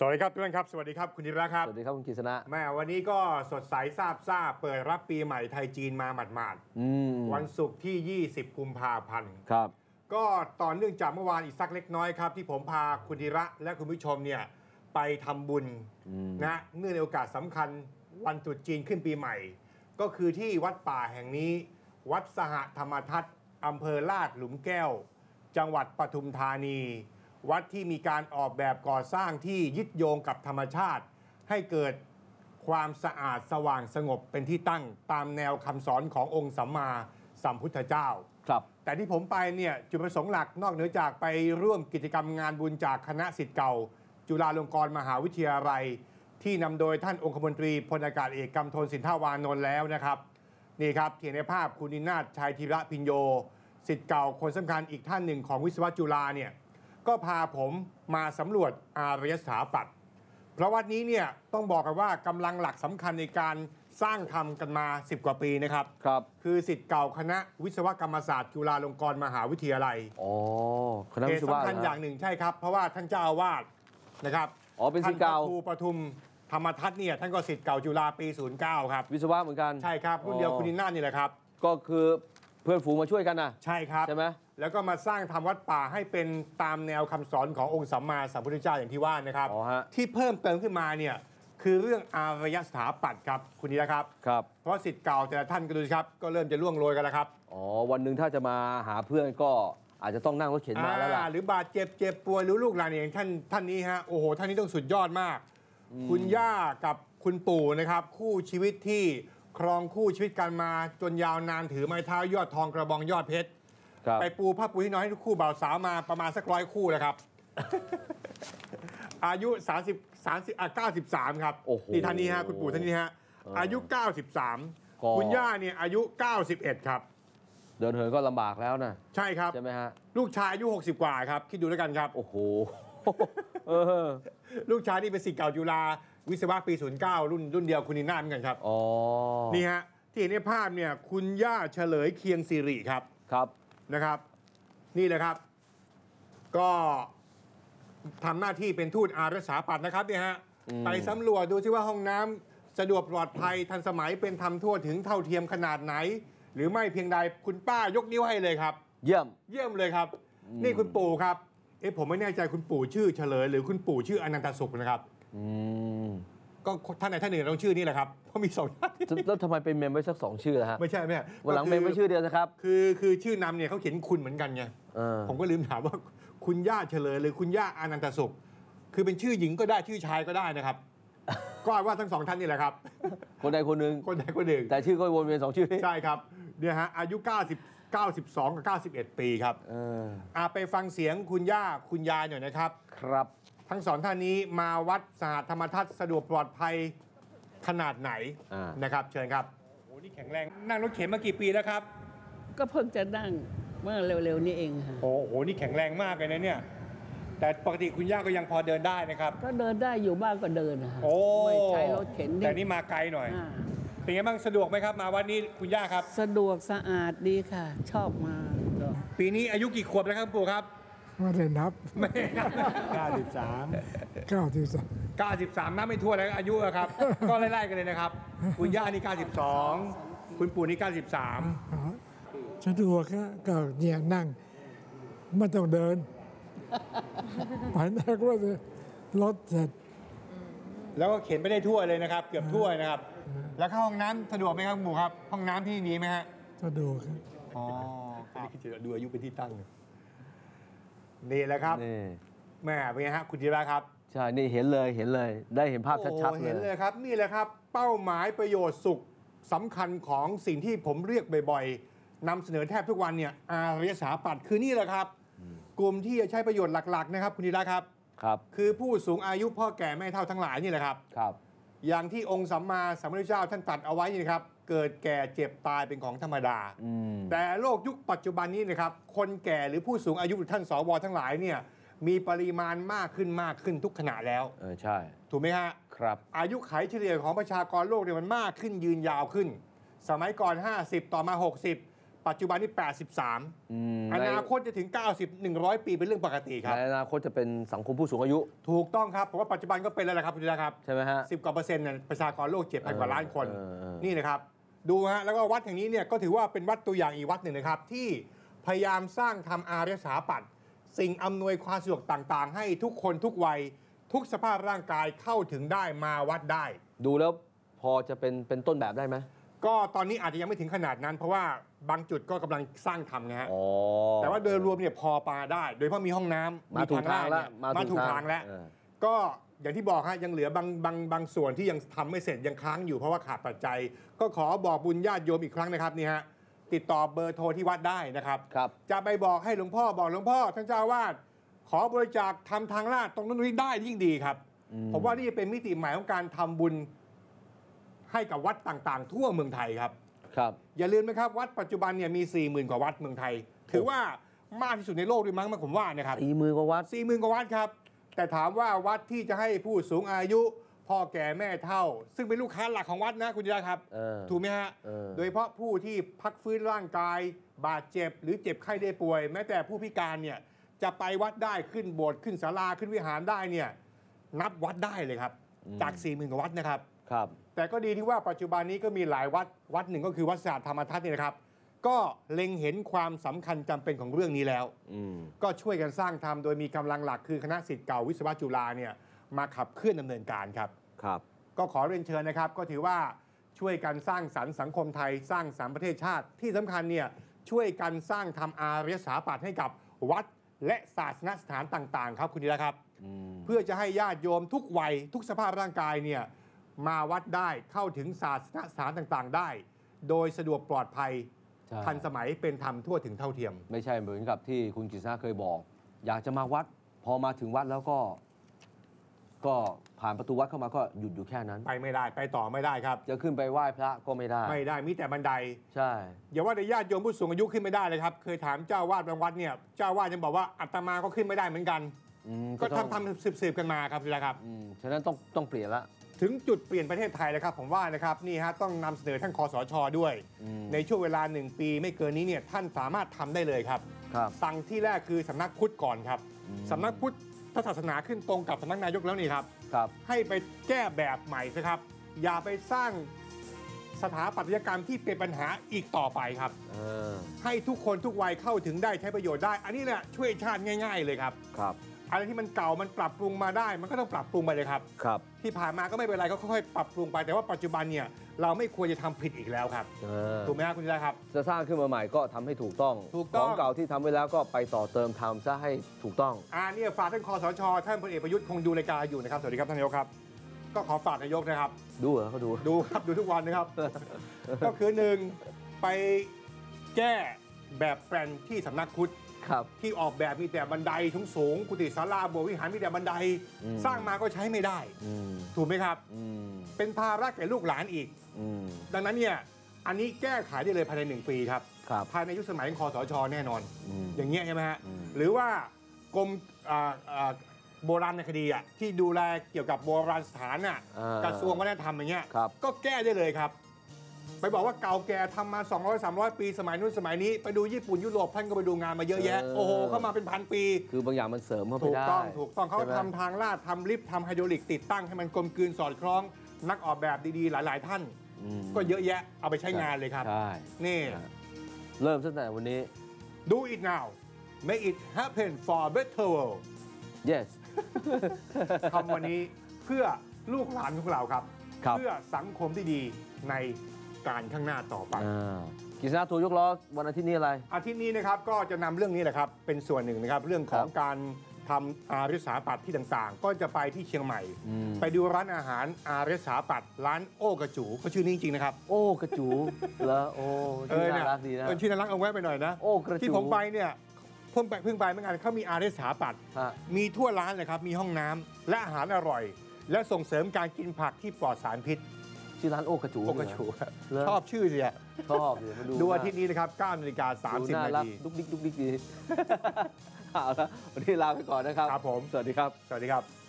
สวัสดีครับทุกท่านครับ สวัสดีครับคุณธีระครับ สวัสดีครับคุณกฤษณะแม่วันนี้ก็สดใสซาบซ่าเปิดรับปีใหม่ไทยจีนมาหมาดอืมๆวันศุกร์ที่ 20 กุมภาพันธ์ครับ ก็ต่อเนื่องจากเมื่อวานอีกสักเล็กน้อยครับ ที่ผมพาคุณธีระและคุณผู้ชมเนี่ยไปทำบุญอืมนะเนื่องในโอกาสสำคัญวันตรุษจีนขึ้นปีใหม่ ก็คือที่วัดป่าแห่งนี้ วัดสหธรรมทัศน์อำเภอลาดหลุมแก้ว จังหวัดปทุมธานี วัดที่มีการออกแบบก่อสร้างที่ยึดโยงกับธรรมชาติ ให้เกิดความสะอาดสว่างสงบเป็นที่ตั้งตามแนวคำสอนขององค์สัมมาสัมพุทธเจ้า ครับ แต่ที่ผมไปเนี่ยจุดประสงค์หลักนอกเหนือจากไปร่วมกิจกรรมงานบุญจากคณะสิทธิ์เก่า จุฬาลงกรณ์มหาวิทยาลัย ที่นำโดยท่านองคมนตรีพลอากาศเอกกำธลสินทาวานนท์แล้วนะครับนี่ครับที่เห็นในภาพคุณนินาถชัยธีระพิญโยสิทธิ์เก่าคนสำคัญอีกท่านหนึ่งของวิศวะจุฬาเนี่ย ก็พาผมมาสำรวจอารยสถาปัตย์เพราะวัดนี้เนี่ยต้องบอกกันว่ากำลังหลักสำคัญในการสร้างทำกันมา 10 กว่าปีนะครับ ครับ คือสิทธิ์เก่าคณะวิศวกรรมศาสตร์จุฬาลงกรณ์มหาวิทยาลัยอ๋อคณะเหวิตุศวะสำคัญเหรออฮะย่างหนึ่งใช่ครับ เพราะว่าท่านเจ้าอาวาสนะครับอ๋อเป็นศิษย์เก่า ท่นพระครูปทุมธรรมทัศน์เนี่ยท่านก็สิทธิ์เก่าจุฬาปี 09 ครับ วิศวะเหมือนกัน ใช่ครับรุ่นเดียวอ๋อคุณนิน่านี่แหละครับ ก็คือเพื่อนฝูงมาช่วยกันนะใช่ครับ ใช่ไหมแล้วก็มาสร้างทำวัดป่าให้เป็นตามแนวคำสอนขององค์สัมมาสัมพุทธเจ้าอย่างที่ว่านะครับ อ๋อฮะ ที่เพิ่มเติมขึ้นมาเนี่ยคือเรื่องอารยสถาปัตย์ครับคุณนินะครับ ครับ เพราะสิทธิ์เก่าแต่ละท่านก็ดูสิครับ ก็เริ่มจะล่วงโรยกันแล้วครับอ๋อ วันหนึ่งถ้าจะมาหาเพื่อนก็อาจจะต้องนั่งรถเข็นมาแล้วล่ะ อ่าหรือบาดเจ็บเจ็บป่วยหรือลูกหลานอย่างท่านท่านนี้ฮะโอ้โหท่านนี้ต้องสุดยอดมาก คุณย่ากับคุณปู่นะครับ คู่ชีวิตที่ ครองคู่ชีวิตกันมาจนยาวนานถือไม้เท้ายอดทองกระบองยอดเพชรครับไปปูผ้าปูที่นอนให้ทุกคู่บ่าวสาวมาประมาณสักร้อยคู่แล้วครับ อายุ 30 30อะ93 ครับโอ้โหนี่ท่านนี้ฮะคุณปู่ท่านนี้ฮะเออออายุ ก็ 93 คุณย่าเนี่ยอายุ 91 ครับ เดินเหินก็ลำบากแล้วนะใช่ครับ ใช่ไหมฮะ ลูกชายอายุ 60 กว่าครับ คิดดูแล้วกันครับ โอ้โห เออ ลูกชายนี่เป็นศิษย์เก่าจุฬา วิศวะปี 09 รุ่นรุ่นเดียวคุณนีน่าเหมือนกันครับอ๋อนี่ฮะที่เห็นในภาพเนี่ยคุณย่าเฉลยเคียงสิริครับครับนะครับ นี่แหละครับ ก็ทำหน้าที่เป็นทูตอารักษาปัตย์นะครับเนี่ยฮะอืมไปสำรวจดูซิว่าห้องน้ำสะดวกปลอดภัยทันสมัยเป็นธรรมทั่วถึงเท่าเทียมขนาดไหน หรือไม่เพียงใดคุณป้ายกนิ้วให้เลยครับ เยี่ยมเยี่ยมเลยครับ นี่คุณปู่ครับเอ๊ะผมไม่แน่ใจคุณปู่ชื่อเฉลย หรือคุณปู่ชื่ออนันตสุขนะครับ อืมก็ท่านไหนท่านหนึ่งต้องชื่อนี่แหละครับเพราะมีสองท่านแล้วทำไมเป็นเมมไว้สักสองชื่อล่ะฮะไม่ใช่ไม่ใช่วันหลังก็เมมไว้ชื่อเดียวนะครับ คือคือชื่อนำเนี่ยเขาเขียนคุณเหมือนกันไงเออผมก็ลืมถามว่าคุณย่าเฉลยหรือคุณย่าอนันตสุข คือเป็นชื่อหญิงก็ได้ชื่อชายก็ได้นะครับ ก็ว่าทั้งสองท่านนี่แหละครับ คนใดคนหนึ่งคนใดคนหนึ่งแต่ชื่อก็วนเวียนสองชื่อนี้ใช่ครับเนี่ยฮะอายุ 90 92 กับ 91 ปีครับเอออาไปฟังเสียงคุณย่าคุณยายหน่อยนะครับ ครับ ทั้งสองท่านนี้มาวัดสหธรรมทัศน์สะดวกปลอดภัยขนาดไหนอ่าน นะครับ เชิญครับ โอ้นี่แข็งแรง นั่งรถเข็นมากี่ปีแล้วครับ ก็เพิ่งจะนั่งเมื่อเร็วๆนี้เองค่ะ โอ้โห นี่แข็งแรงมากเลยนะเนี่ย แต่ปกติคุณย่าก็ยังพอเดินได้นะครับ ก็เดินได้อยู่บ้านก็เดินนะคะโอ้ไม่ใช้รถเข็นแต่นี่มาไกลหน่อย อ่าเป็นไงบ้างสะดวกไหมครับ มาวันนี้คุณย่าครับ สะดวกสะอาดดีค่ะ ชอบมาก็ปีนี้อายุกี่ขวบแล้วครับปู่ครับ ไม่ได้นับ ไม่93 93นับไม่ทั่วแล้วอายุอะครับ ก็ไล่ๆกันเลยนะครับ คุณย่านี่ 92 คุณปู่นี่ 93อ๋อสะดวกก็ก็เนี่ยนั่ง ไม่ต้องเดิน ไปไหนก็ว่ารถเสร็จแล้วก็เข็นไม่ได้ทั่วเลยนะครับ เกือบทั่วนะครับ แล้วเข้าห้องน้ำสะดวกไหมครับหมู่ครับ ห้องน้ำที่นี่ดีไหมฮะสะดวกครับ อ๋ออันนี้คือจะดูอายุเป็นที่ตั้ง นี่แหละครับนี่แม่เป็นไงฮะคุณจิราครับใช่นี่เห็นเลยเห็นเลย ได้เห็นภาพชัดโอ้ๆเห็นเลเลยยครับ นี่แหละครับ เป้าหมายประโยชน์สุขสำคัญของสิ่งที่ผมเรียกบ่อยๆนำเสนอแทบทุกวันเนี่ยอารยสถาปัตย์คือนี่แหละครับ กลุ่มที่จะใช้ประโยชน์หลักๆนะครับคุณธีระครับ ครับคือผู้สูงอายุพ่อแก่แม่เฒ่าทั้งหลายนี่แหละครับ ครับ อย่างที่องค์สัมมาสัมพุทธเจ้าท่านตรัสเอาไว้นี่นะครับ เกิดแก่เจ็บตายเป็นของธรรมดาอืมแต่โลกยุคปัจจุบันนี้นะครับ คนแก่หรือผู้สูงอายุหรือท่านสวทั้งหลายเนี่ยมีปริมาณมากขึ้นมากขึ้นทุกขณะแล้ว เออใช่ ถูกไหมฮะ ครับ อายุไขเฉลี่ยของประชากรโลกเนี่ยมันมากขึ้นยืนยาวขึ้น สมัยก่อน 50 ต่อมา 60 ปัจจุบันนี่ 83 อืมอนาคตจะถึง 90 100 ปีเป็นเรื่องปกติครับ ในอนาคตจะเป็นสังคมผู้สูงอายุถูกต้องครับผมว่าปัจจุบันก็เป็นแล้วแหละครับคุณธีระครับ ใช่ไหมฮะ10กว่าเปอร์เซ็นต์เนี่ยประชากรโลก7,000กว่าล้านคนเออเออ นี่นะครับ ดูฮะแล้วก็วัดแห่งนี้เนี่ยก็ถือว่าเป็นวัดตัวอย่างอีกวัดหนึ่งนะครับ ที่พยายามสร้างทำอารยสถาปัตย์สิ่งอำนวยความสะดวกต่างๆ ให้ทุกคนทุกวัย ทุกสภาพร่างกายเข้าถึงได้มาวัดได้ ดูแล้วพอจะเป็นเป็นต้นแบบได้ไหม ก็ตอนนี้อาจจะยังไม่ถึงขนาดนั้น เพราะว่าบางจุดก็กำลังสร้างทำนะฮะอ๋อ แต่ว่าโดยรวมเนี่ยพอปาได้ โดยเฉพาะมีห้องน้ำมาถูกทางลแล้วเนี่ยมาถูกทางแล้ว เออ ก็อย่างที่บอกฮะยังเหลือบางบางบางส่วนที่ยังทำไม่เสร็จยังค้างอยู่เพราะว่าขาดปัจจัย ก็ขอบอกบุญญาติโยมอีกครั้งนะครับนี่ฮะติดต่อเบอร์โทรที่วัดได้นะครับ ครับ จะไปบอกให้หลวงพ่อบอกหลวงพ่อท่านเจ้าอาวาดขอบริจาคทำทางลาดตรงนั้นตรงนี้ได้ยิ่งดีครับอืมผมว่านี่เป็นมิติใหม่ของการทำบุญ ให้กับวัดต่างๆ ทั่วเมืองไทยครับ ครับ อย่าลืมนะครับวัดปัจจุบันเนี่ยมี 4 0,000 กว่าวัดเมืองไทย ถือว่ามากที่สุดในโลกด้วยมั้งผมว่านะครับตีมือกว่าวัด4 0,000กว่าวัดครับ แต่ถามว่าวัดที่จะให้ผู้สูงอายุพ่อแก่แม่เฒ่า ซึ่งเป็นลูกค้าหลักของวัดนะคุณจิราครับ เออ ถูกไหมฮะ เออ โดยเฉพาะผู้ที่พักฟื้นร่างกาย บาดเจ็บ หรือเจ็บไข้ได้ป่วย แม้แต่ผู้พิการเนี่ยจะไปวัดได้ขึ้นโบสถ์ขึ้นศาลาขึ้นวิหารได้เนี่ยนับวัดได้เลยครับ จาก4 0,000กว่าวัดนะครับ ครับ แต่ก็ดีที่ว่าปัจจุบันนี้ก็มีหลายวัดวัดหนึ่งก็คือวัดสะอาดธรรมทัศน์เนี่ยนะครับ ก็เล็งเห็นความสำคัญจำเป็นของเรื่องนี้แล้วอืมก็ช่วยกันสร้างทำโดยมีกำลังหลักคือคณะสิทธิ์เก่าวิศวะจุฬาเนี่ยมาขับเคลื่อนดำเนินการครับครับ ก็ขอเรียนเชิญนะครับ ก็ถือว่าช่วยกันสร้างสรรค์สังคมไทยสร้างสรรค์ประเทศชาติ ที่สำคัญเนี่ยช่วยกันสร้างทำอารยสถาปัตย์ให้กับวัดและศาสนสถานต่าง ๆ ครับคุณดีละครับอืมเพื่อจะให้ญาติโยมทุกวัยทุกสภาพร่างกายเนี่ย มาวัดได้เข้าถึงศาสนสถานต่างๆ ได้ โดยสะดวกปลอดภัยใช่ทันสมัยเป็นธรรมทั่วถึงเท่าเทียม ไม่ใช่เหมือนกับที่คุณกฤษณะเคยบอก อยากจะมาวัด พอมาถึงวัดแล้วก็ ก็ผ่านประตูวัดเข้ามาก็หยุดอยู่แค่นั้น ไปไม่ได้ไปต่อไม่ได้ครับ จะขึ้นไปไหว้พระก็ไม่ได้ไม่ได้มีแต่บันได ใช่ อย่าว่าแต่ญาติโยมผู้สูงอายุขึ้นไม่ได้เลยครับ เคยถามเจ้าวาดบางวัดเนี่ยเจ้าวาดยังบอกว่าอาตมาก็ขึ้นไม่ได้เหมือนกัน อืมก็ต้องทำทำสืบๆกันมาครับนี่แหละครับ อืมฉะนั้นต้องต้องเปลี่ยนละ ถึงจุดเปลี่ยนประเทศไทยแล้วครับผมว่านะครับนี่ฮะต้องนำเสนอท่านคอสชด้วยอืมในช่วงเวลาหนึ่งปีไม่เกินนี้เนี่ยท่านสามารถทำได้เลยครับครับสั่งที่แรกคือสำนักพุทธก่อนครับอืมสำนักพุทธศาสนาขึ้นตรงกับสำนักนายกแล้วนี่ครับครับให้ไปแก้แบบใหม่สิครับ อย่าไปสร้างสถาปัตยกรรมที่เป็นปัญหาอีกต่อไปครับเออให้ทุกคนทุกวัยเข้าถึงได้ใช้ประโยชน์ได้ อันนี้แหละช่วยชาติง่าย ๆ เลยครับครับ อะไรที่มันเก่ามันปรับปรุงมาได้ มันก็ต้องปรับปรุงไปเลยครับ ครับ ที่ผ่านมาก็ไม่เป็นไรก็ค่อยๆปรับปรุงไปแต่ว่าปัจจุบันเนี่ยเราไม่ควรจะทำผิดอีกแล้วครับเออถูกไหมครับคุณธีระครับ จะสร้างขึ้นมาใหม่ก็ทำให้ถูกต้อง ถูกต้องของเก่าที่ทำไว้แล้วก็ไปต่อเติมทำซะให้ถูกต้อง อ่าเนี่ยฝากท่านคอสชท่านพลเอกประยุทธ์คงดูรายการอยู่นะครับสวัสดีครับท่านนายกครับ ก็ขอฝากนายกนะครับ ดูเหรอเขาดู ดูครับดูทุกวันนะครับ ก็คือหนึ่งไปแก้แบบแปลนที่สำนักพุทธ ครับ ที่ออกแบบมีแต่บันไดสูงสูงๆกุฏิศาลาโบสถ์วิหารมีแต่บันได อืม สร้างมาก็ใช้ไม่ได้ อืมถูกไหมครับ อืมเป็นภาระแก่ลูกหลานอีก อืมดังนั้นเนี่ยอันนี้แก้ไขได้เลยภายในหนึ่งปีครับ ครับ ภายในยุคสมัยของคอสชแน่นอน อืม อย่างเงี้ยใช่ไหมฮะ อืม หรือว่ากรมอ่าอ่าโบราณคดีอะที่ดูแลเกี่ยวกับโบราณสถานอะอ่ากระทรวงวัฒนธรรมอย่างเงี้ย ครับ ก็แก้ได้เลยครับ ไปบอกว่าเก่าแก่ทำมา 200 300 ปีสมัยนู้นสมัยนี้ ไปดูญี่ปุ่นยุโรปท่านก็ไปดูงานมาเยอะแยะ โอ้โห เข้ามาเป็นพันปี คือบางอย่างมันเสริมเข้าไปถูกได้ต้อง ถูกต้องเขาใช่ไหมทำทางลาดทำลิฟต์ทำไฮดรอลิกติดตั้งให้มันกลมกลืนสอดคล้อง นักออกแบบดีๆ หลาย ๆ ท่านอืมก็เยอะแยะเอาไปใช้งานเลยครับใช่นี่เริ่มตั้งแต่วันนี้ do it now make it happen for a better world yes ทำวันนี้เพื่อลูกหลานของเราครับครับเพื่อสังคมที่ดีใน การข้างหน้าต่อไปอ่ากิษณะทัวร์ยกล้อวันอาทิตย์นี้อะไร อาทิตย์นี้นะครับก็จะนำเรื่องนี้แหละครับเป็นส่วนหนึ่งนะครับเรื่องของครับการทำอารยสถาปัตย์ที่ต่างๆ ก็จะไปที่เชียงใหม่ อืม ไปดูร้านอาหารอารยสถาปัตย์ร้านโอ้กระจูเขาชื่อนี้จริงๆนะครับโอ้กระจูเหรอโอ้ชื่อเนี่น่ายรักดีนะ เออชื่อน่ารักเอาแวะไปหน่อยนะโอ้กระจูที่ผมไปเนี่ยเพิ่งไปเพิ่งไปเหมือนกันเขามีอารยสถาปัตย์ฮะมีทั่วร้านเลยครับ มีห้องน้ำและอาหารอร่อย และส่งเสริมการกินผักที่ปลอดสารพิษ ชื่อร้านโอ้กระจูโอ้กระจูเหรอชอบชื่อสิอะชอบเลยมาดูดูอาทิตย์นี้นะครับ9นาฬิกาดู30น่านารักทีดุกดิกดุกดิกดีเอาละวันนี้ลาไปก่อนนะครับครับผมสวัสดีครับ สวัสดีครับ